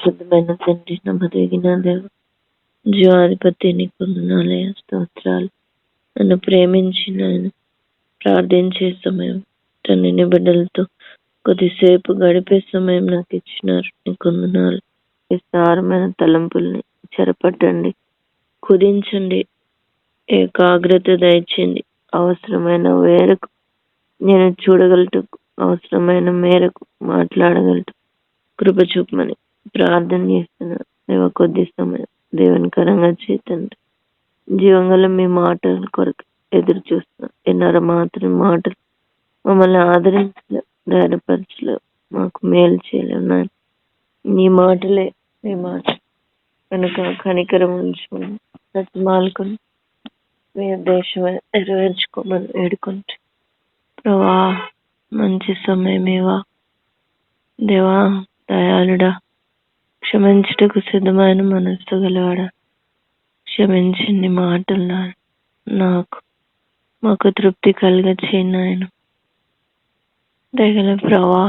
పరిశుద్ధమైన తండ్రి నమ్మదగిన దేవ జీవాధిపతి నీకు నాలయ స్తోత్రాలు. నన్ను ప్రేమించిన ప్రార్థించే సమయం తండ్రిని బిడ్డలతో కొద్దిసేపు గడిపే సమయం నాకు ఇచ్చినారు. నీకు నాలు విస్తారమైన తలంపుల్ని చెరపట్టండి కుదించండి ఏకాగ్రత దయచండి అవసరమైన మేరకు నేను చూడగలటకు అవసరమైన మేరకు మాట్లాడగలటకు కృప చూపమని ప్రార్థన చేస్తున్నా దేవ కొద్ది సమయం దేవుని కరంగా చేతండి. జీవంగల మీ మాటల కొరకు ఎదురు చూస్తున్నాం ఎన్నర మాత్రం మాటలు మమ్మల్ని ఆదరించలే ధైర్యపరచలే మాకు మేలు చేయలేవు నాయన. నీ మాటలే నీ మాట. కనుక కనికరం ఉంచుకుని సత్యమాలుకొని మీ ఉద్దేశం నెరవేర్చుకోమని వేడుకుంటే. ప్రభా మంచి సమయమేవా. దేవా దయాళుడా క్షమించుటకు సిద్ధమైన మనస్సు గలవాడా? క్షమించింది మాటలు నాకు మాకు తృప్తి కలుగ ఆయన దయగల ప్రభా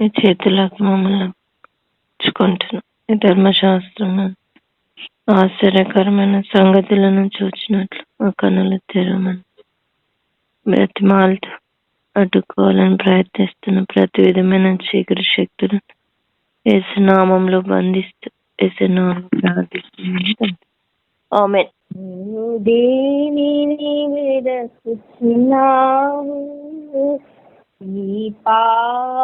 మీ చేతులకు మమ్మల్ని ఉంచుకుంటున్నాం ఈ ధర్మశాస్త్రం ఆశ్చర్యకరమైన సంగతులను చూచినట్లు మా కనులు తెరవమని బ్రతిమాలతో అడ్డుకోవాలని ప్రయత్నిస్తున్న ప్రతి విధమైన చీకటి శక్తులను ఏసునామంలో బంధిస్తూ ఏసునామం ప్రార్థిస్తున్నాను. ఆమెన్. దేనిని వెదకుచున్నావు ఈ పాపలోకమునందు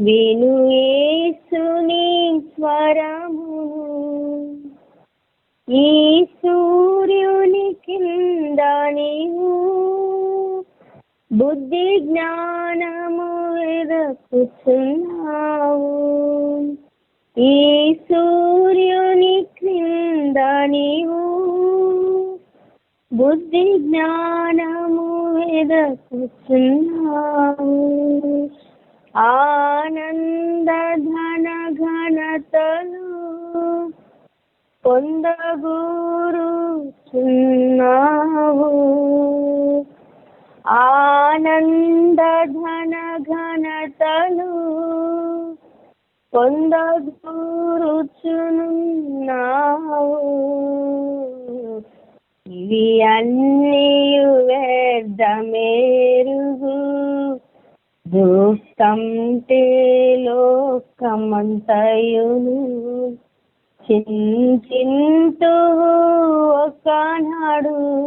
విను ఏసుని స్వరము. ఈ సూర్యుని కింద నీవు బుద్ధి జ్ఞానము ఎదకుచున్నావు ఈ సూర్యుని క్రింద నీవు బుద్ధి జ్ఞానము ఎదకుచున్నావు ఆనంద ధన ఘనతలు పొందగూరుచున్నావు. ఆనంద ధన ఘనతలు పొందగూరుచున్నావు ఇవి అన్నీ వ్యర్థమేరుగు. దుఃఖంటే లోకమంతయును. చింతింతు ఒకనాడు.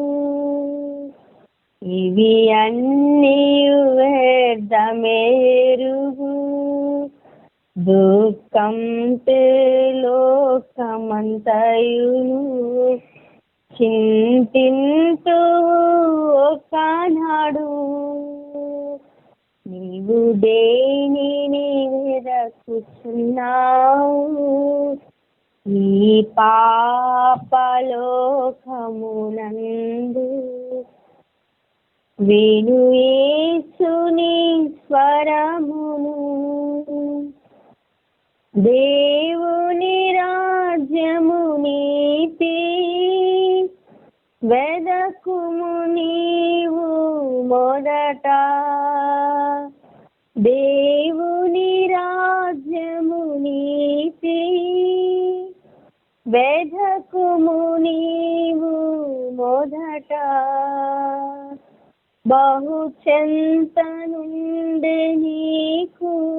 ఇవి అన్నీ వ్యర్థమేరుగు. దుఃఖం లోకమంతయును. చింతింతు ఒకనాడు. నీవు దేనిని వెదకుచున్నావు? ఈ పాపలోకమునందు విను యేసుని స్వరమును దేవుని రాజ్యము నీతి వెదకుము నీవు మొదట దేవుని రాజ్యము నీతి వెదకుము నీవు మొదట బహు చెంత నుండి నీకు.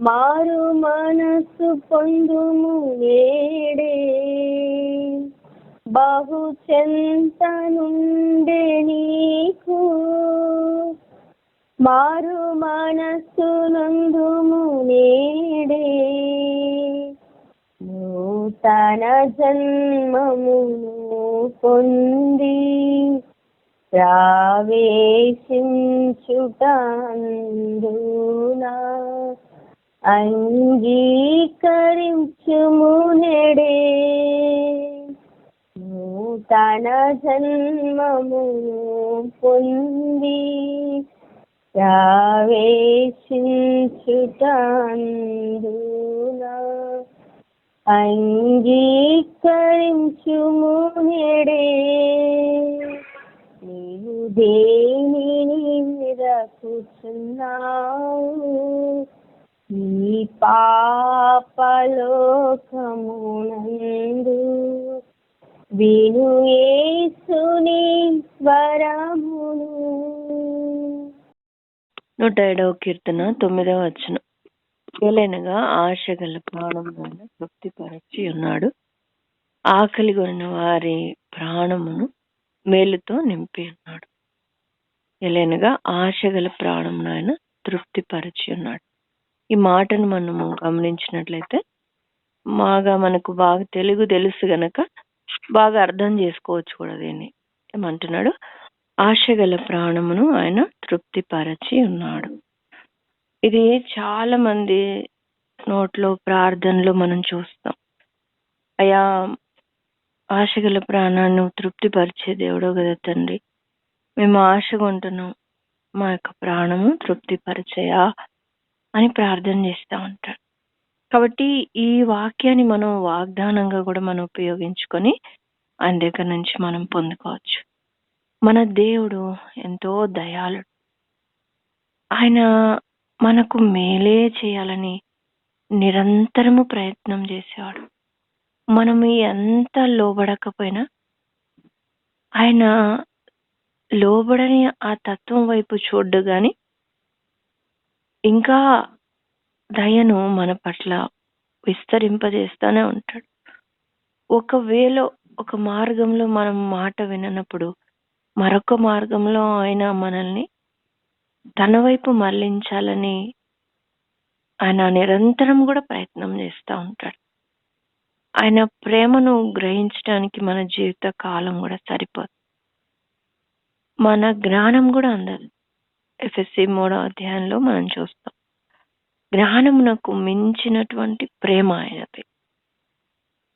మారు మనసు పొందుము నేడే. బహు చెంత నుండి నీకు. మారు మనస్సు నందుము నేడే. నూతన జన్మమును పొంది ప్రవేశించుటందునా అంగీకరించుము నెడే నూతన జన్మమును పొంది ప్రవేశించుటందునా అంగీకరించుము నెడే నీవు దేనిని నిరకుచున్నావు నీ పాపలోకమునందు విను ఏసుని స్వరమును నూట ఏడవ కీర్తన తొమ్మిదవ వచ్చిన ఏలైనగా ఆశ గల ప్రాణములను తృప్తిపరచి ఉన్నాడు ఆకలి కొనిన వారి ప్రాణమును మేలుతో నింపి ఉన్నాడు. ఎలైనగా ఆశ గల ప్రాణమును ఆయన తృప్తిపరచి ఉన్నాడు. ఈ మాటను మనము గమనించినట్లయితే బాగా మనకు బాగా తెలుగు తెలుసు గనక బాగా అర్థం చేసుకోవచ్చు కూడా దీన్ని. ఏమంటున్నాడు? ఆశ గల ప్రాణమును ఆయన తృప్తిపరచి ఉన్నాడు. ఇది చాలా మంది నోట్లో ప్రార్థనలు మనం చూస్తాం. అయా ఆశగల ప్రాణాన్ని తృప్తిపరిచే దేవుడో కదా తండ్రి. మేము ఆశగా ఉంటున్నాం. మా యొక్క ప్రాణము తృప్తిపరిచయా అని ప్రార్థన చేస్తూ ఉంటాడు. కాబట్టి ఈ వాక్యాన్ని మనం వాగ్దానంగా కూడా మనం ఉపయోగించుకొని ఆయన దగ్గర నుంచి మనం పొందుకోవచ్చు. మన దేవుడు ఎంతో దయాళుడు. ఆయన మనకు మేలే చేయాలని నిరంతరము ప్రయత్నం చేసేవాడు. మనం ఎంత లోబడకపోయినా ఆయన లోబడని ఆ తత్వం వైపు చూడ్డు కానీ ఇంకా దయను మన పట్ల విస్తరింపజేస్తూనే ఉంటాడు. ఒకవేళ ఒక మార్గంలో మనం మాట విననప్పుడు మరొక మార్గంలో ఆయన మనల్ని తన వైపు మరలించాలని ఆయన నిరంతరం కూడా ప్రయత్నం చేస్తూ ఉంటాడు. ఆయన ప్రేమను గ్రహించడానికి మన జీవిత కాలం కూడా సరిపోదు. మన జ్ఞానం కూడా అందదు. ఎఫ్ఎస్సి మూడో అధ్యాయంలో మనం చూస్తాం. జ్ఞానమునకు మించినటువంటి ప్రేమ ఆయనది.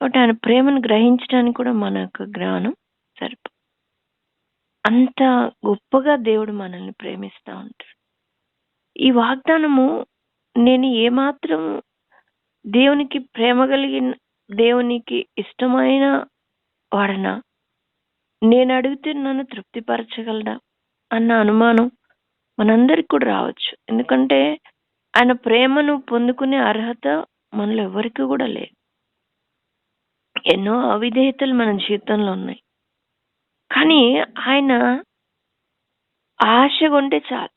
కాబట్టి ఆయన ప్రేమను గ్రహించడానికి కూడా మన యొక్క జ్ఞానం సరిపో అంత గొప్పగా దేవుడు మనల్ని ప్రేమిస్తూ ఉంటాడు. ఈ వాగ్దానము నేను ఏమాత్రం దేవునికి ప్రేమ కలిగిన దేవునికి ఇష్టమైన వాడనా నేను అడిగితే నన్ను తృప్తిపరచగలడా అన్న అనుమానం మనందరికి కూడా రావచ్చు. ఎందుకంటే ఆయన ప్రేమను పొందుకునే అర్హత మనలో ఎవరికి కూడా లేదు. ఎన్నో అవిధేయతలు మన జీవితంలో ఉన్నాయి. కానీ ఆయన ఆశ ఉంటే చాలు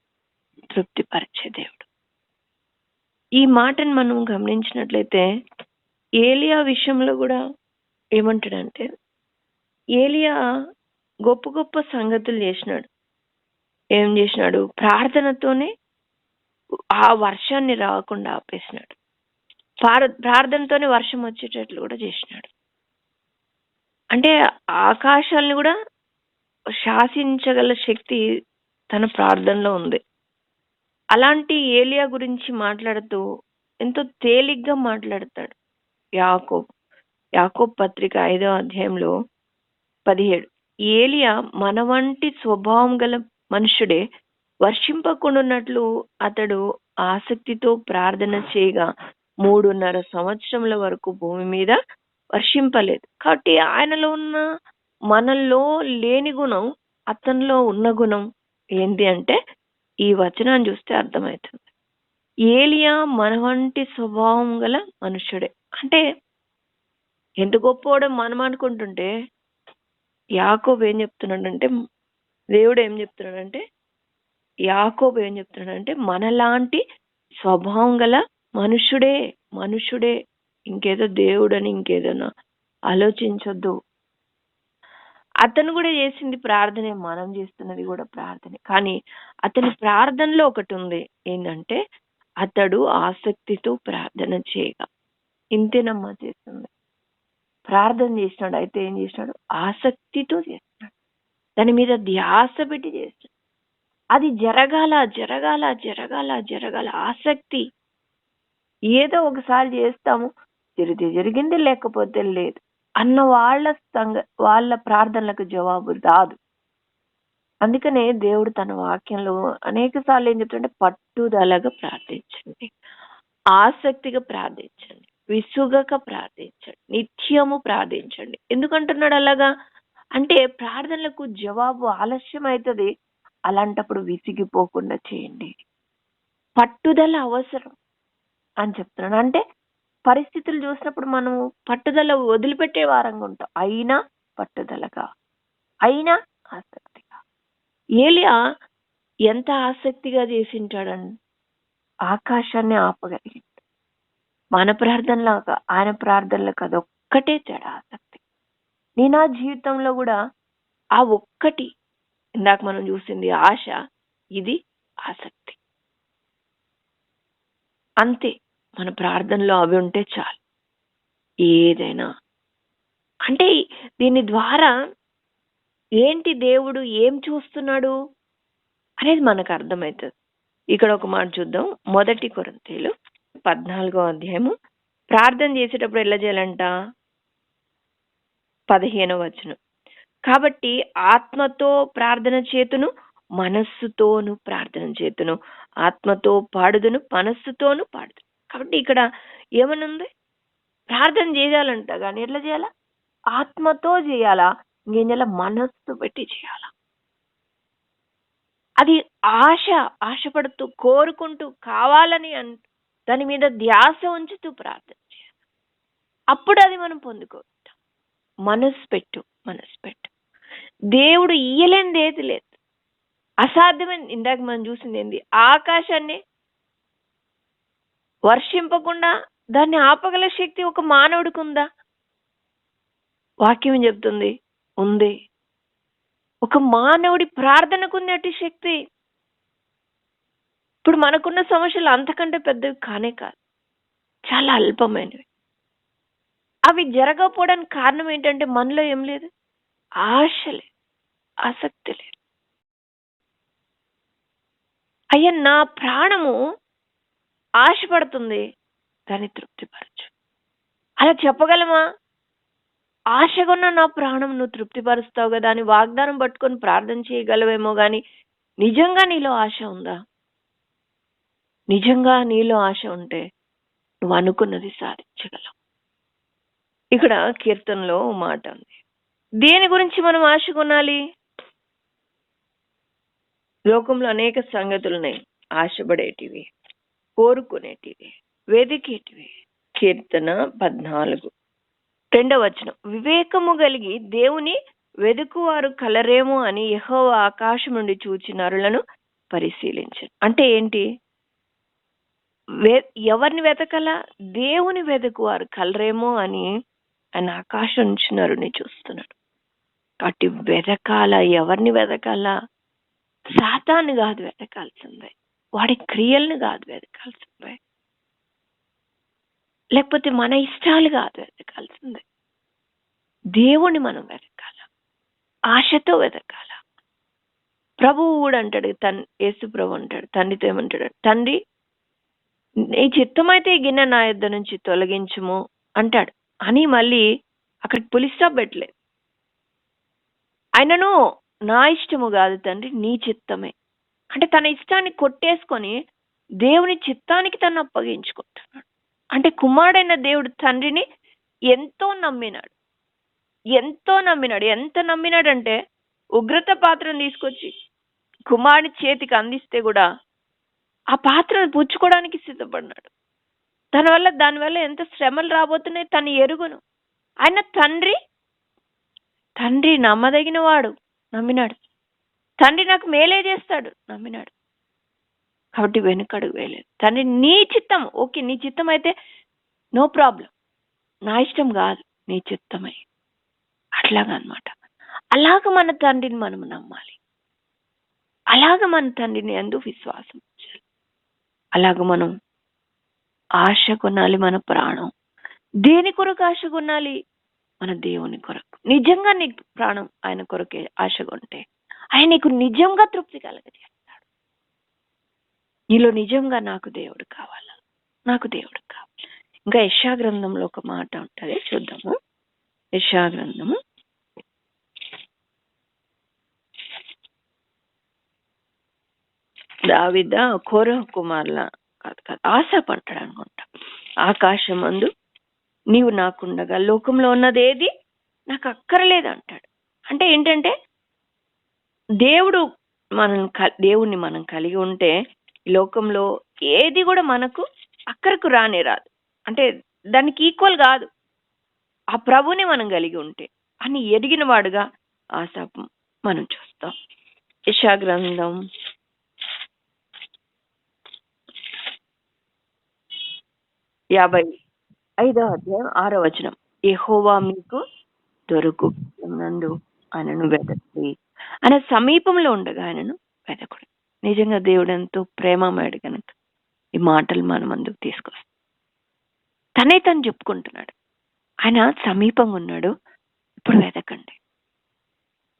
తృప్తిపరిచే దేవుడు. ఈ మాటను మనం గమనించినట్లయితే ఏలియా విషయంలో కూడా ఏమంటాడంటే ఏలియా గొప్ప గొప్ప సంగతులు చేసినాడు. ఏం చేసినాడు? ప్రార్థనతోనే ఆ వర్షాన్ని రాకుండా ఆపేసినాడు. ప్రార్- ప్రార్థనతోనే వర్షం వచ్చేటట్లు కూడా చేసినాడు. అంటే ఆకాశాలను కూడా శాసించగల శక్తి తన ప్రార్థనలో ఉంది. అలాంటి ఏలియా గురించి మాట్లాడుతూ ఎంతో తేలిగ్గా మాట్లాడతాడు. యాకోబ్ యాకోబ్ పత్రిక ఐదో అధ్యాయంలో పదిహేడు. ఏలియా మన వంటి స్వభావం గల మనుషుడే వర్షింపకుండాన్నట్లు అతడు ఆసక్తితో ప్రార్థన చేయగా మూడున్నర సంవత్సరముల వరకు భూమి మీద వర్షింపలేదు. కాబట్టి ఆయనలో ఉన్న మనలో లేని గుణం అతనిలో ఉన్న గుణం ఏంటి అంటే ఈ వచనాన్ని చూస్తే అర్థమవుతుంది. ఏలియా మన వంటి స్వభావం గల మనుషుడే అంటే ఎంత గొప్పవాడో మనం అనుకుంటుంటే యాకోబు ఏం చెప్తున్నాడంటే దేవుడు ఏం చెప్తున్నాడంటే యాకోబు ఏం చెప్తున్నాడంటే మనలాంటి స్వభావం గల మనుషుడే మనుషుడే ఇంకేదో దేవుడని ఇంకేదైనా ఆలోచించొద్దు. అతను కూడా చేసింది ప్రార్థనే మనం చేస్తున్నది కూడా ప్రార్థనే. కానీ అతని ప్రార్థనలో ఒకటి ఉంది ఏంటంటే అతడు ఆసక్తితో ప్రార్థన చేయగా. ఇంతేనమ్మా చేస్తుంది. ప్రార్థన చేసినాడు అయితే ఏం చేసినాడు? ఆసక్తితో చేస్తున్నాడు. దాని మీద ధ్యాస పెట్టి చేస్తాడు అది జరగాల జరగాల జరగాల జరగాల ఆసక్తి. ఏదో ఒకసారి చేస్తాము జరిగితే జరిగింది లేకపోతే లేదు. అన్న వాళ్ళ సంగ వాళ్ళ ప్రార్థనలకు జవాబు రాదు. అందుకనే దేవుడు తన వాక్యంలో అనేక సార్లు ఏం చెప్తుంటే పట్టుదలగా ప్రార్థించండి. ఆసక్తిగా ప్రార్థించండి. విసుగక ప్రార్థించండి. నిత్యము ప్రార్థించండి. ఎందుకంటున్నాడు అలాగా? అంటే ప్రార్థనలకు జవాబు ఆలస్యం అవుతుంది అలాంటప్పుడు విసిగిపోకుండా చేయండి. పట్టుదల అవసరం అని చెప్తున్నాను అంటే పరిస్థితులు చూసినప్పుడు మనం పట్టుదల వదిలిపెట్టే వారంగా ఉంటాం. అయినా పట్టుదలగా అయినా ఆసక్తిగా. ఏలియా ఎంత ఆసక్తిగా చేసింటాడని? ఆకాశాన్ని ఆపగలిగింది మన ప్రార్థనలాగా ఆయన ప్రార్థనలకు అదొక్కటే తేడా ఆసక్తి నేను నా జీవితంలో కూడా ఆ ఒక్కటి ఇందాక మనం చూసింది ఆశ ఇది ఆసక్తి అంతే మన ప్రార్థనలో అవి ఉంటే చాలు. ఏదైనా. అంటే దీని ద్వారా ఏంటి దేవుడు ఏం చూస్తున్నాడు అనేది మనకు అర్థమవుతుంది. ఇక్కడ ఒక మాట చూద్దాం. మొదటి కొరంతీలు పద్నాలుగో అధ్యాయము. ప్రార్థన చేసేటప్పుడు ఎలా చేయాలంట? పదిహేనో వచనం. కాబట్టి ఆత్మతో ప్రార్థన చేతును మనస్సుతోను ప్రార్థన చేతును. ఆత్మతో పాడుదును మనస్సుతోను పాడుదును. కాబట్టి ఇక్కడ ఏమనుంది? ప్రార్థన చేయాలంట కానీ ఎట్లా చేయాలా? ఆత్మతో చేయాలా? ఇంకేం చేయాలా? మనస్సు పెట్టి చేయాలా? అది ఆశ ఆశపడుతూ కోరుకుంటూ కావాలని అంటూ దాని మీద ధ్యాస ఉంచుతూ ప్రార్థన చేయాలి. అప్పుడు అది మనం పొందుకోగలుగుతాం. మనసు పెట్టు మనసు పెట్టు. దేవుడు ఇయ్యలేనిది ఏది లేదు. అసాధ్యమైన ఇందాక మనం చూసింది ఏంది? ఆకాశాన్ని వర్షింపకుండా దాన్ని ఆపగల శక్తి ఒక మానవుడికి ఉందా? వాక్యం చెప్తుంది ఉంది. ఒక మానవుడి ప్రార్థనకు ఉంది శక్తి ఇప్పుడు మనకున్న సమస్యలు అంతకంటే పెద్దవి కానే కాదు. చాలా అల్పమైనవి. అవి జరగకపోవడానికి కారణం ఏంటంటే మనలో ఏం లేదు? ఆశ లేదు. ఆసక్తి లేదు. అయ్యా నా ప్రాణము ఆశపడుతుంది. దాన్ని తృప్తిపరచు. అలా చెప్పగలమా? ఆశగున్న నా ప్రాణం నువ్వు తృప్తిపరుస్తావు కదా అని వాగ్దానం పట్టుకొని ప్రార్థన చేయగలవేమో కానీ నిజంగా నీలో ఆశ ఉందా? నిజంగా నీలో ఆశ ఉంటే నువ్వు అనుకున్నది సాధించగలవు. ఇక్కడ కీర్తనలో మాట ఉంది. దేని గురించి మనం ఆశ కొనాలి? లోకంలో అనేక సంగతులు ఉన్నాయి ఆశపడేటివి కోరుకునేటివి వెదికేటివి. కీర్తన పద్నాలుగు. రెండవ వచనం. వివేకము కలిగి దేవుని వెదుకువారు కలరేమో అని యెహోవా ఆకాశం నుండి చూచి నరులను పరిశీలించారు అంటే ఏంటి? ఎవరిని వెతకల? దేవుని వెతుకువారు కలరేమో అని ఆయన ఆకాశం నుంచి నరుని చూస్తున్నాడు. కాబట్టి వెతకాల? ఎవరిని వెతకాల? సాతాన్ని కాదు వెతకాల్సిందే. వాడి క్రియల్ని కాదు వెతకాల్సిందే. లేకపోతే మన ఇష్టాలు కాదు వెతకాల్సిందే. దేవుణ్ణి మనం వెతకాల? ఆశతో వెతకాల? ప్రభువు కూడా అంటాడు తన్ యేసు ప్రభు అంటాడు తండ్రితో ఏమంటాడు? తండ్రి నీ చిత్తమైతే ఈ గిన్నె నా యొద్ద నుంచి తొలగించుము అంటాడు. అని మళ్ళీ అక్కడ పులి స్టాప్ పెట్టలేదు. ఆయనను నా ఇష్టము కాదు తండ్రి నీ చిత్తమే. అంటే తన ఇష్టాన్ని కొట్టేసుకొని దేవుని చిత్తానికి తను అప్పగించుకుంటున్నాడు. అంటే కుమారుడైన దేవుడు తండ్రిని ఎంతో నమ్మినాడు. ఎంతో నమ్మినాడు. ఎంత నమ్మినాడంటే ఉగ్రత పాత్రను తీసుకొచ్చి కుమారుని చేతికి అందిస్తే కూడా ఆ పాత్రను పుచ్చుకోవడానికి సిద్ధపడినాడు దానివల్ల దానివల్ల ఎంత శ్రమలు రాబోతున్నాయి తను ఎరుగును. ఆయన తండ్రి తండ్రి నమ్మదగిన వాడు నమ్మినాడు. తండ్రి నాకు మేలే చేస్తాడు నమ్మినాడు. కాబట్టి వెనుకడుగు వేయలేదు. తండ్రి నీ చిత్తం ఓకే నీ చిత్తం అయితే నో ప్రాబ్లం. నా ఇష్టం కాదు నీ చిత్తమై. అట్లాగా అన్నమాట. అలాగ మన తండ్రిని మనం నమ్మాలి. అలాగ మన తండ్రిని ఎందు విశ్వాసం. అలాగ మనం ఆశ కొనాలి మన ప్రాణం. దేని కొరకు ఆశ కొనాలి? మన దేవుని కొరకు. నిజంగా నీ ప్రాణం ఆయన కొరకే ఆశ కొంటే ఆయన నీకు నిజంగా తృప్తి కలగజేస్తాడు. నీలో నిజంగా నాకు దేవుడు కావాలా? నాకు దేవుడు కావాలి? ఇంకా యశా గ్రంథంలో ఒక మాట ఉంటుంది చూద్దాము. యశా దావిద కోర కుమార్ల కాదు కాదు ఆశ పడ్డాడు అనుకుంటా ఆకాశం అందు నీవు నాకుండగా లోకంలో ఉన్నది ఏది నాకు అక్కరలేదు అంటాడు అంటే ఏంటంటే దేవుడు మనం క- దేవుణ్ణి మనం కలిగి ఉంటే లోకంలో ఏది కూడా మనకు అక్కరకు రానే రాదు అంటే దానికి ఈక్వల్ కాదు ఆ ప్రభుని మనం కలిగి ఉంటే అని ఎదిగిన వాడుగా ఆశాపం మనం చూస్తాం యశా యాభై ఐదో అధ్యాయం ఆరో వచనం. యెహోవా మీకు దొరుకు నందు ఆయనను వెదకి ఆయన సమీపంలో ఉండగా ఆయనను వెదకడు. నిజంగా దేవుడు ఎంతో ప్రేమమాడు కనుక ఈ మాటలు మన ముందుకు తీసుకొస్తాం తనే తను చెప్పుకుంటున్నాడు. ఆయన సమీపంగా ఉన్నాడు. ఇప్పుడు వెదకండి.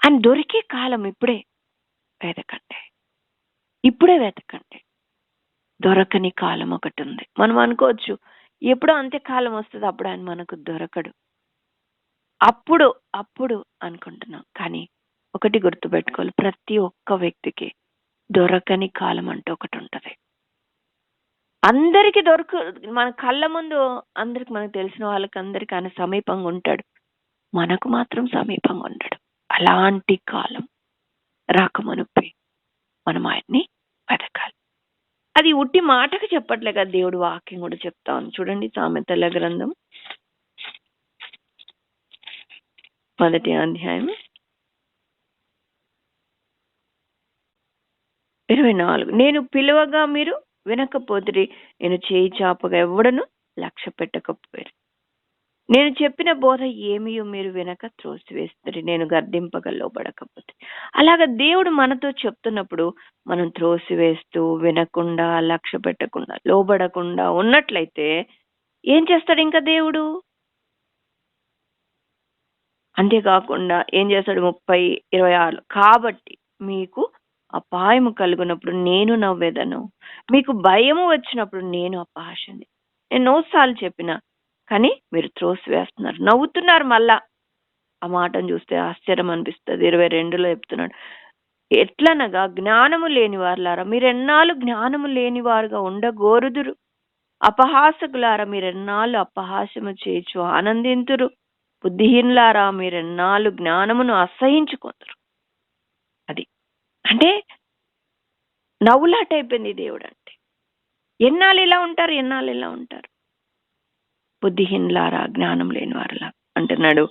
ఆయన దొరికే కాలం ఇప్పుడే వెదకండి. ఇప్పుడే వెతకండి దొరకని కాలం ఒకటి ఉంది. మనం అనుకోవచ్చు ఎప్పుడో అంత్యకాలం వస్తుంది అప్పుడు ఆయన మనకు దొరకడు. అప్పుడు అప్పుడు అనుకుంటున్నాం. కానీ ఒకటి గుర్తుపెట్టుకోవాలి. ప్రతి ఒక్క వ్యక్తికి దొరకని కాలం అంటే ఒకటి ఉంటుంది. అందరికి దొరకు మన కళ్ళ ముందు అందరికి మనకు తెలిసిన వాళ్ళకి అందరికి ఆయన సమీపంగా ఉంటాడు. మనకు మాత్రం సమీపంగా ఉండడు. అలాంటి కాలం రాకమనుపి మనం ఆయన్ని వెతకాలి. అది ఉట్టి మాటకు చెప్పట్లే కదా దేవుడు వాక్యం కూడా చెప్తా ఉంది చూడండి సామెతల గ్రంథం. మొదటి అధ్యాయం. ఇరవై నాలుగు. నేను పిలువగా మీరు వినకపోతే నేను చేయి చాపగా ఎవడను లక్ష్య పెట్టకపోయారు నేను చెప్పిన బోధ ఏమియో మీరు వినక త్రోసివేస్తుంది నేను గర్దింపగా లోబడకపోతే అలాగ దేవుడు మనతో చెప్తున్నప్పుడు మనం త్రోసివేస్తూ వినకుండా లక్ష్య పెట్టకుండా లోబడకుండా ఉన్నట్లయితే ఏం చేస్తాడు ఇంకా దేవుడు? అంతేకాకుండా ఏం చేస్తాడు ముప్పై ఇరవై ఆరు కాబట్టి మీకు అపాయము కలుగునప్పుడు నేను నవ్వేదను. మీకు భయము వచ్చినప్పుడు నేను అపహాషని నేను నోసార్లు చెప్పిన కానీ మీరు త్రోసి వేస్తున్నారు నవ్వుతున్నారు మళ్ళా. ఆ మాటను చూస్తే ఆశ్చర్యం అనిపిస్తుంది. ఇరవై రెండులో చెప్తున్నాడు. ఎట్లనగా జ్ఞానము లేని వారులారా మీరెన్నాళ్ళు జ్ఞానము లేని వారుగా ఉండగోరుదురు. అపహాసకులారా మీరెన్నాళ్ళు అపహాసము చేయచు ఆనందింతురు. బుద్ధిహీనులారా మీరెన్నాళ్ళు జ్ఞానమును అసహించుకుందరు. అది అంటే నవ్వులాట అయిపోయింది దేవుడు అంటే ఎన్నాళ్ళు ఇలా ఉంటారు ఎన్నాళ్ళు ఇలా ఉంటారు. బుద్ధిహీనులారా జ్ఞానం లేని వారులా అంటున్నాడు.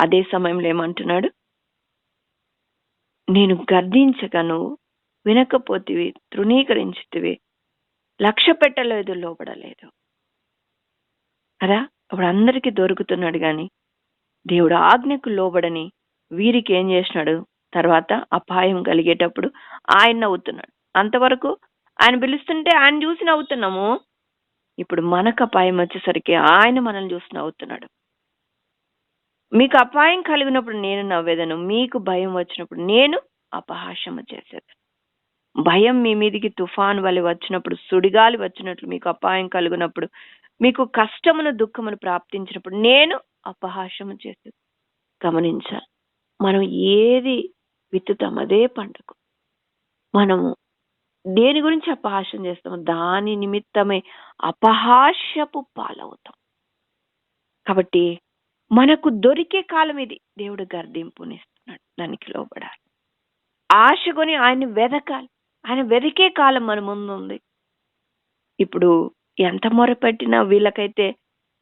అదే సమయంలో ఏమంటున్నాడు? నేను గర్దించగను వినకపోతివి తృణీకరించుతివి లక్ష్య పెట్టలేదు లోపడలేదు కదా? అప్పుడు అందరికీ దొరుకుతున్నాడు కానీ దేవుడు ఆజ్ఞకు లోబడని వీరికి ఏం చేసినాడు తర్వాత అపాయం కలిగేటప్పుడు ఆయన నవ్వుతున్నాడు. అంతవరకు ఆయన పిలుస్తుంటే ఆయన చూసి నవ్వుతున్నాము. ఇప్పుడు మనకు అపాయం వచ్చేసరికి ఆయన మనల్ని చూసి నవ్వుతున్నాడు. మీకు అపాయం కలిగినప్పుడు నేను నవ్వేదను మీకు భయం వచ్చినప్పుడు నేను అపహాసము చేసేది భయం మీ మీదికి తుఫాన్ వలె వచ్చినప్పుడు సుడిగాలి వచ్చినట్లు మీకు అపాయం కలిగినప్పుడు మీకు కష్టమును దుఃఖమును ప్రాప్తించినప్పుడు నేను అపహాసము చేసేది. గమనించాలి మనం ఏది విత్తుతాం అదే పండుగ. మనము దేని గురించి అపహాస్యం చేస్తామో దాని నిమిత్తమే అపహాస్యపు పాలవుతాం. కాబట్టి మనకు దొరికే కాలం ఇది. దేవుడు గర్దింపునిస్తున్నాడు. దానికి లోబడాలి. ఆశ కొని ఆయన వెదకాలి. ఆయన వెదకే కాలం మన ముందు ఉంది ఇప్పుడు ఎంత మొరపెట్టినా వీళ్ళకైతే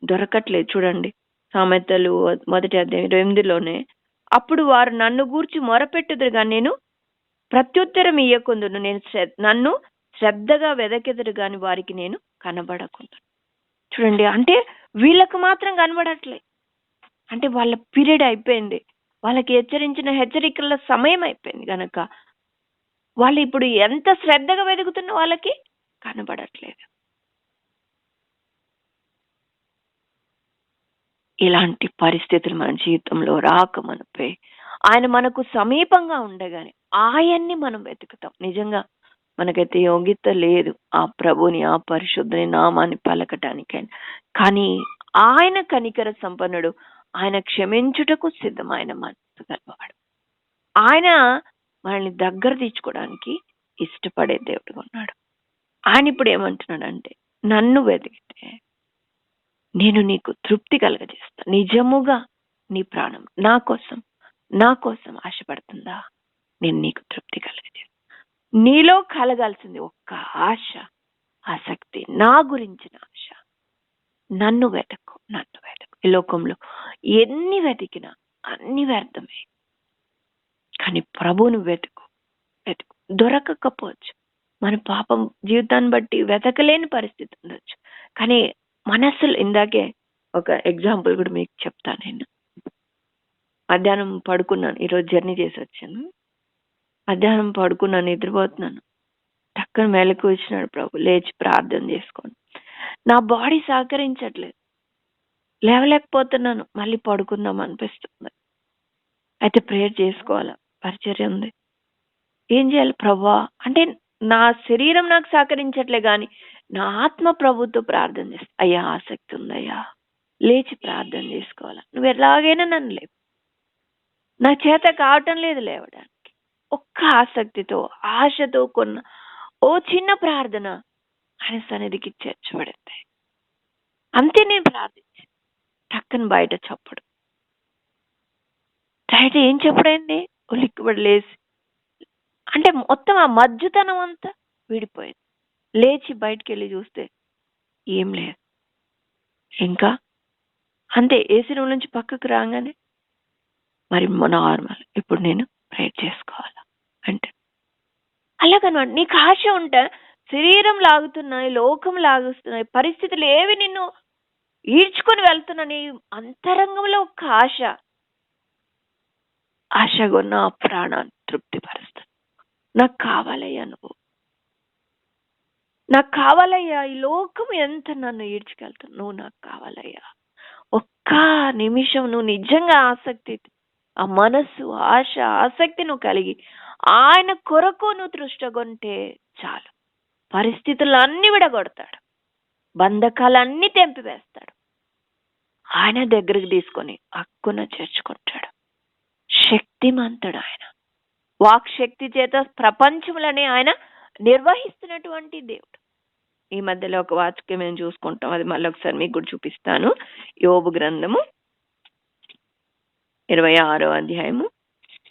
దొరకట్లేదు. చూడండి. సామెతలు మొదటి అధ్యాయం ఇరవై ఎనిమిదిలోనే అప్పుడు వారు నన్ను గూర్చి మొరపెట్టుదురుగా నేను ప్రత్యుత్తరం ఇయ్యకుందును నేను నన్ను శ్రద్ధగా వెదకెదురు గాని వారికి నేను కనబడకుండా చూడండి అంటే వీళ్ళకు మాత్రం కనబడట్లే. అంటే వాళ్ళ పీరియడ్ అయిపోయింది. వాళ్ళకి హెచ్చరించిన హెచ్చరికల సమయం అయిపోయింది కనుక వాళ్ళు ఇప్పుడు ఎంత శ్రద్ధగా వెతుకుతున్న వాళ్ళకి కనబడట్లేదు. ఇలాంటి పరిస్థితులు మన జీవితంలో రాకమనిపై. ఆయన మనకు సమీపంగా ఉండగానే ఆయన్ని మనం వెతుకుతాం. నిజంగా మనకైతే యోగ్యత లేదు ఆ ప్రభుని ఆ పరిశుద్ధని నామాన్ని పలకటానికైనా. కానీ ఆయన కనికర సంపన్నుడు ఆయన క్షమించుటకు సిద్ధమైన మనసు గలవాడు. ఆయన మనల్ని దగ్గర తీర్చుకోవడానికి ఇష్టపడే దేవుడు ఉన్నాడు. ఆయన ఇప్పుడు ఏమంటున్నాడంటే నన్ను వెతికితే నేను నీకు తృప్తి కలగజేస్తా. నిజముగా నీ ప్రాణం నా కోసం నా కోసం ఆశపడుతుందా? నేను నీకు తృప్తి కలిగితే నీలో కలగాల్సింది ఒక్క ఆశ ఆసక్తి నా గురించిన ఆశ. నన్ను వెతకు నన్ను వెతకు. ఈ లోకంలో ఎన్ని వెతికినా అన్ని వ్యర్థమే. కానీ ప్రభువును వెతుకు వెతుకు. దొరకకపోవచ్చు. మన పాపం జీవితాన్ని బట్టి వెతకలేని పరిస్థితి ఉండొచ్చు. కానీ మనస్సులు ఇందాకే ఒక ఎగ్జాంపుల్ కూడా మీకు చెప్తాను నేను. మధ్యాహ్నం పడుకున్నాను ఈరోజు జర్నీ చేసి వచ్చాను. మధ్యాహ్నం పడుకున్నాను నిద్రపోతున్నాను. టక్కన మెలకు వచ్చినాడు ప్రభు. లేచి ప్రార్థన చేసుకోండి. నా బాడీ సహకరించట్లేదు. లేవలేకపోతున్నాను. మళ్ళీ పడుకుందాం అనిపిస్తుంది. అయితే ప్రేయర్ చేసుకోవాలా? పరిచర్య ఉంది. ఏం చేయాలి ప్రభా? అంటే నా శరీరం నాకు సహకరించట్లే కానీ నా ఆత్మ ప్రభుత్వం ప్రార్థన చేస్తా. అయ్యా ఆసక్తి ఉందయ్యా. లేచి ప్రార్థన చేసుకోవాలా? నువ్వు ఎలాగైనా నన్ను లేవు నా చేత కావటం లేదు లేవడానికి. ఒక్క ఆసక్తితో ఆశతో కొన్న ఓ చిన్న ప్రార్థన ఆయన సన్నిధికి చేర్చబడింది అంతే నేను ప్రార్థించి. టక్కన బయట చప్పుడు. బయట ఏం చెప్పడండి? ఉలిక్కిబడి లేచి అంటే మొత్తం ఆ మధ్యతనం అంతా విడిపోయింది. లేచి బయటికి వెళ్ళి చూస్తే ఏం లేదు. ఇంకా? అంతే ఏసీ రూమ్ నుంచి పక్కకు రాగానే? మరి నార్మల్. ఇప్పుడు నేను ప్రేర్ చేసుకోవాలా? అంటే? అలాగనమాట. నీకు ఆశ ఉంటే శరీరం లాగుతున్నాయి లోకం లాగుస్తున్నాయి పరిస్థితులు ఏవి నిన్ను ఈడ్చుకొని వెళ్తున్నా నీ అంతరంగంలో ఒక ఆశ. ఆశగా నా ఆ ప్రాణాన్ని తృప్తిపరుస్తాను. నాకు కావాలయ్యా నువ్వు. నాకు కావాలయ్యా ఈ లోకం ఎంత నన్ను ఈడ్చుకెళ్తాను నువ్వు నాకు కావాలయ్యా. ఒక్క నిమిషం నువ్వు నిజంగా ఆసక్తి ఆ మనస్సు ఆశ ఆసక్తి నువ్వు కలిగి ఆయన కొరకు నువ్వు దృష్టగొంటే చాలు. పరిస్థితులు అన్ని విడగొడతాడు. బంధకాలన్నీ తెంపివేస్తాడు. ఆయన దగ్గరికి తీసుకొని హక్కున చేర్చుకుంటాడు. శక్తిమంతుడు ఆయన. వాక్ శక్తి చేత ప్రపంచములని ఆయన నిర్వహిస్తున్నటువంటి దేవుడు. ఈ మధ్యలో ఒక వాక్యం మేము చూసుకుంటాం. అది మళ్ళీ ఒకసారి మీకు కూడా చూపిస్తాను. యోబు గ్రంథము ఇరవై ఆరో అధ్యాయము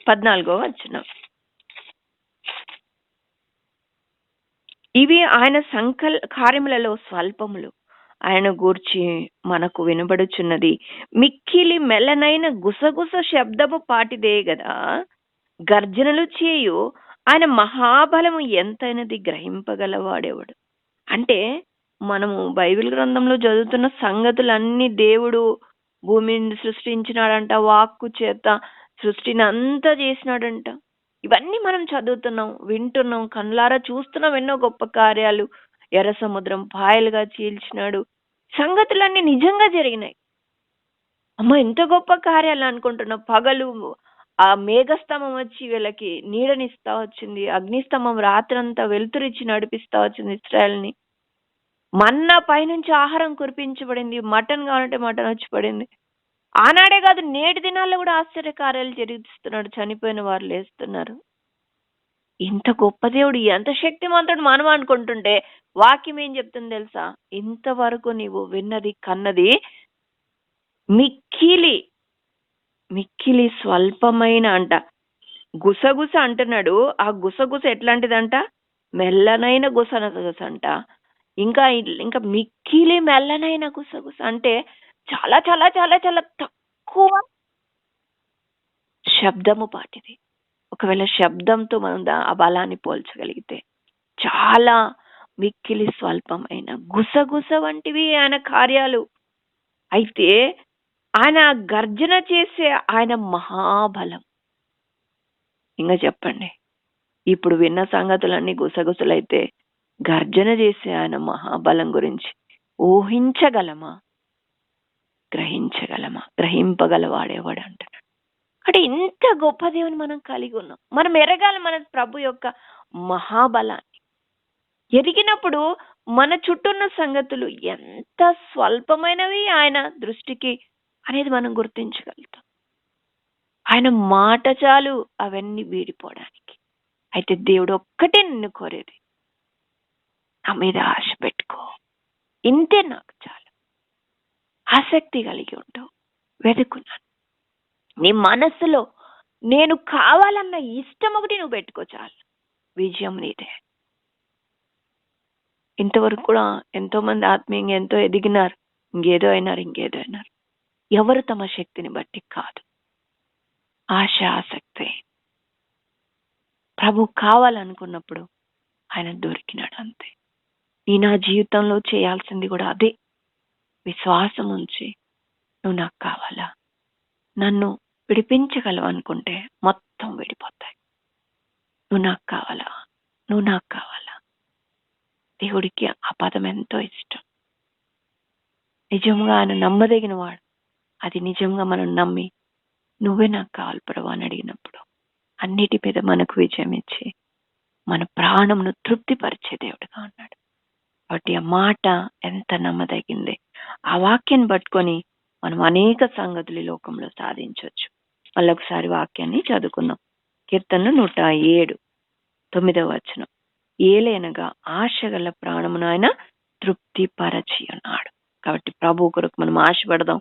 పద్నాలుగో వచనం. ఇవి ఆయన సంకల్ కార్యములలో స్వల్పములు. ఆయన గూర్చి మనకు వినబడుచున్నది మిక్కిలి మెల్లనైన గుసగుస శబ్దము పాటిదే గదా. గర్జనలు చేయు ఆయన మహాబలము ఎంతైనది గ్రహింపగలవాడేవాడు? అంటే మనము బైబిల్ గ్రంథంలో చదువుతున్న సంగతులన్నీ దేవుడు భూమిని సృష్టించినాడంట వాక్కు చేత సృష్టిని అంతా చేసినాడంట. ఇవన్నీ మనం చదువుతున్నాం వింటున్నాం కళ్ళారా చూస్తున్నాం ఎన్నో గొప్ప కార్యాలు. ఎర్ర సముద్రం పాయలుగా చీల్చినాడు. సంగతులన్నీ నిజంగా జరిగినాయి. అమ్మ ఎంత గొప్ప కార్యాలు అనుకుంటున్నాం పగలు ఆ మేఘస్తంభం వచ్చి వీళ్ళకి నీడనిస్తా వచ్చింది. అగ్నిస్తంభం రాత్రంతా వెలుతురిచ్చి నడిపిస్తా వచ్చింది ఇస్రాయల్ని. మన్నా పైనుంచి ఆహారం కురిపించబడింది మటన్ కావాలంటే మటన్ వచ్చి పడింది ఆనాడే కాదు నేటి దినాల్లో కూడా ఆశ్చర్యకార్యాలు జరిగిస్తున్నాడు చనిపోయిన వారు లేస్తున్నారు. ఇంత గొప్ప దేవుడు ఎంత శక్తిమంతుడు మనం అనుకుంటుంటే వాక్యం ఏం చెప్తుంది తెలుసా? ఇంతవరకు నీవు విన్నది కన్నది మిక్కిలి మిక్కిలి స్వల్పమైన అంట. గుసగుస అంటున్నాడు. ఆ గుసగుస ఎట్లాంటిదంట? మెల్లనైన గుసనగుస అంట. ఇంకా ఇంకా మిక్కిలి మెల్లనైన గుసగుస అంటే చాలా చాలా చాలా చాలా తక్కువ శబ్దము పాటిది. ఒకవేళ శబ్దంతో మనం ఆ బలాన్ని పోల్చగలిగితే చాలా మిక్కిలి స్వల్పమైన గుసగుస వంటివి ఆయన కార్యాలు. అయితే ఆయన గర్జన చేసే ఆయన మహాబలం. ఇంకా చెప్పండి. ఇప్పుడు విన్న సంగతులన్నీ గుసగుసలైతే గర్జన చేసే ఆయన మహాబలం గురించి ఊహించగలమా? గ్రహించగలమా? గ్రహింపగలవాడేవాడు అంటున్నాడు. అంటే ఇంత గొప్ప దేవుని మనం కలిగి ఉన్నాం. మనం ఎరగాలి మన ప్రభు యొక్క మహాబలాన్ని. ఎరిగినప్పుడు మన చుట్టూన్న సంగతులు ఎంత స్వల్పమైనవి ఆయన దృష్టికి అనేది మనం గుర్తించగలుగుతాం. ఆయన మాట చాలు అవన్నీ వీడిపోవడానికి. అయితే దేవుడు ఒక్కటే నిన్ను కోరేది. నా మీద ఆశ పెట్టుకో. ఇంతే నాకు చాలు. ఆసక్తి కలిగి ఉంటావు వెతుకున్నాను. నీ మనస్సులో నేను కావాలన్న ఇష్టం ఒకటి నువ్వు పెట్టుకో చాలు. విజయం నీదే. ఇంతవరకు కూడా ఎంతో మంది ఆత్మీయంగా ఎంతో ఎదిగినారు. ఇంకేదో అయినారు ఇంకేదో అయినారు. ఎవరు తమ శక్తిని బట్టి కాదు. ఆశ ఆసక్తి. ప్రభు కావాలనుకున్నప్పుడు ఆయన దొరికినాడు అంతే. నీ నా జీవితంలో చేయాల్సింది కూడా అదే. విశ్వాసం ఉంచి నువ్వు నాకు కావాలా? నన్ను విడిపించగలవు అనుకుంటే మొత్తం విడిపోతాయి. నువ్వు నాకు కావాలా? నువ్వు నాకు కావాలా? దేవుడికి ఆ పదం ఎంతో ఇష్టం. నిజంగా ఆయన నమ్మదగిన వాడు అది నిజంగా మనం నమ్మి నువ్వే నాకు కావాలి ప్రభు అని అడిగినప్పుడు అన్నిటి మీద మనకు విజయం ఇచ్చి మన ప్రాణంను తృప్తిపరిచే దేవుడుగా ఉన్నాడు. కాబట్టి ఆ మాట ఎంత నమ్మదగింది? ఆ వాక్యాన్ని పట్టుకొని మనం అనేక సంగతులు ఈ లోకంలో సాధించవచ్చు. మళ్ళొకసారి వాక్యాన్ని చదువుకుందాం. కీర్తన నూట ఏడు తొమ్మిదవ వచనం. ఏలైనగా ఆశ గల ప్రాణమును ఆయన తృప్తిపరచి అన్నాడు కాబట్టి ప్రభు కొరకు మనం ఆశపడదాం.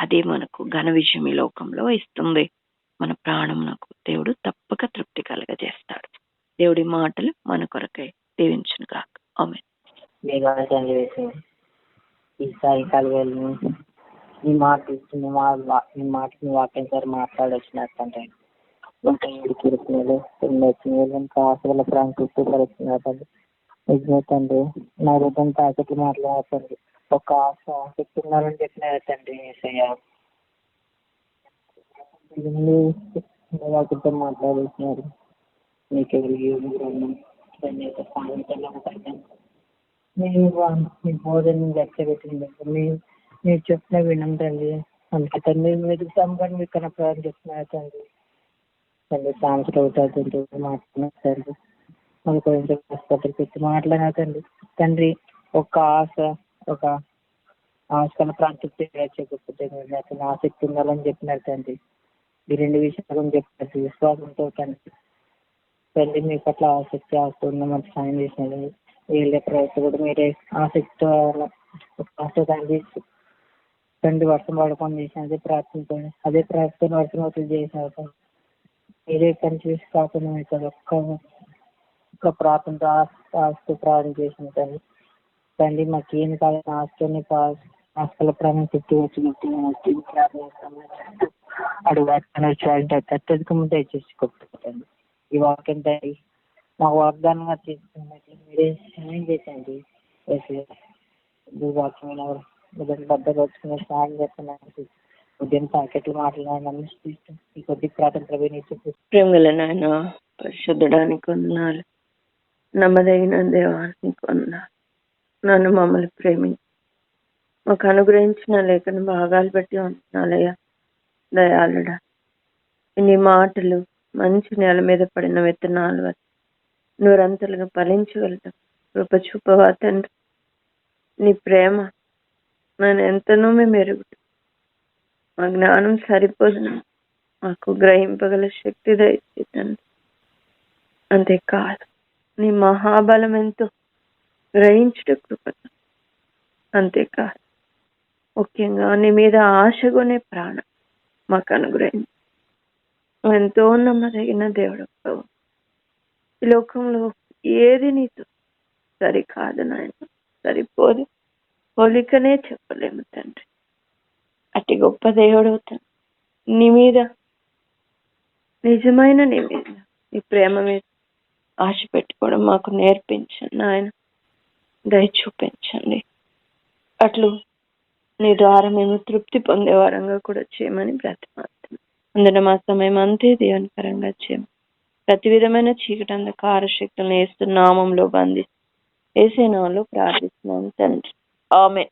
అదే మనకు ఘన విజయం ఈ లోకంలో ఇస్తుంది. మన ప్రాణమునకు దేవుడు తప్పక తృప్తి కలగజేస్తాడు. దేవుడి మాటలు మన కొరకై దీవించును కాక మేఘాలు తండ్రి వేసి ఈ సాయంకాల వేళను నీ మాట ఇచ్చిన మా వా- నీ మాట నీ వాక్యం సార్ మాట్లాడొచ్చినారు తండ్రి ఇంకా ఏడు కీర్తనలు తొమ్మిది వచ్చినారు ఇంకా ఆశల ప్రాణం చుట్టూ పరుస్తున్నారు తండ్రి నిజమే తండ్రి నా హృదయం తాకట్లు మాట్లాడుతుంది ఒక ఆశ చెప్తున్నారని చెప్పినారు తండ్రి ఏసయ్య ఇవన్నీ వాటితో మాట్లాడేసినారు మీకు ఎవరికి ధన్యత సాయంత్రం నేను మీ బోధన లక్ష్య పెట్టింది మీరు మీరు చెప్పిన వినం తండ్రి. అందుకే తండ్రి మీరు కానీ మీకు కనపడాలని చెప్తున్నారు తండ్రి. తండ్రి సాంస్కృతి అవుతుంది మాట్లాడినారు తండ్రి. మనకు కొంచెం ఆసుపత్రి పెట్టి మాట్లాడినా తండ్రి. తండ్రి ఒక ఆశ ఒక ఆశల ప్రాంతృప్తి చెప్పకపోతే అతను ఆసక్తి ఉండాలని చెప్పినారు తండ్రి. ఈ రెండు విషయాలు చెప్పారు విశ్వాసంతో తండ్రి. తండ్రి మీ పట్ల ఆసక్తి ఆశ ఉన్న మనకు సాయం చేసినది వీళ్ళ ప్రయత్నం కూడా మీరే ఆసక్తితో ఆశ తండ్రి వర్షం పడకుండా చేసిన అదే ప్రార్థనతో అదే ప్రార్థన వర్షం అవుతుంది చేసిన మీరే కన్ఫ్యూజ్ కాకుండా మీకు ఒక్క ఒక్క ప్రార్థనతో ఆస్తి ఆస్తు ప్రార్థన చేసిన తండ్రి తండ్రి మాకు ఏం కాదని ఆస్తుని ఆస్తుల ప్రాణం తిట్టి వచ్చి ప్రార్థన అడుగు అత్యధికం చేసి కొట్టుకుంటండి ఈ వాక్యం తండ్రి మా వాగ్దానంగా తీసుకున్నట్లు మీరే సహాయం చేయండి యేసయ్య. ఈ వాక్యమైన ఉదయం బద్దలు వచ్చుకునే సహాయం చేస్తున్నాను ఉదయం ప్యాకెట్లు మాట్లాడిన ఈ కొద్ది ప్రార్థన ప్రవీణించి ప్రేమగల నాయన పరిశుద్ధడానికి వందనాలు. నమ్మదగిన దేవానికి వందనాలు. నన్ను మమ్మల్ని ప్రేమించి. మాకు అనుగ్రహించిన లేఖను భాగాలు పెట్టి వందనాలయ్యా దయాళుడా నీ మాటలు మంచి నేల మీద పడిన విత్తనాలు నూరంతలుగా ఫలించగలుగుతాం కృప చూపవా తండ్రి. నీ ప్రేమ నన్ను ఎంతనో మేము ఎరుగుతాం. మా జ్ఞానం సరిపోదు. మాకు గ్రహింపగల శక్తి దయచేసి తండ్రి. అంతేకాదు నీ మహాబలం ఎంతో. గ్రహించట కృప అంతేకాదు ముఖ్యంగా నీ మీద ఆశ కొనే ప్రాణం మాకు అనుగ్రహించి. ఎంతో నమ్మదగిన దేవుడు ప్రభు. ఈ లోకంలో ఏది నీతో సరికాదు నాయన. సరిపోదు. పోలికనే చెప్పలేము తండ్రి. అట్టి గొప్ప దేవుడు తండ్రి. నీ మీద నిజమైన నీ మీద నీ ప్రేమ మీద ఆశ పెట్టుకోవడం మాకు నేర్పించండి ఆయన దయ చూపించండి. అట్లు నీ ద్వారా మేము తృప్తి పొందే వారంగా కూడా చేయమని బ్రతిమాడుతున్నాం అందులో మా సమయం అంతే దీవనకరంగా చేయము ప్రతి విధమైన చీకటి అంధకార శక్తులను వేస్తు నామంలో బంధి వేసే నామంలో ప్రార్థిస్తున్నాం తండ్రి. ఆమె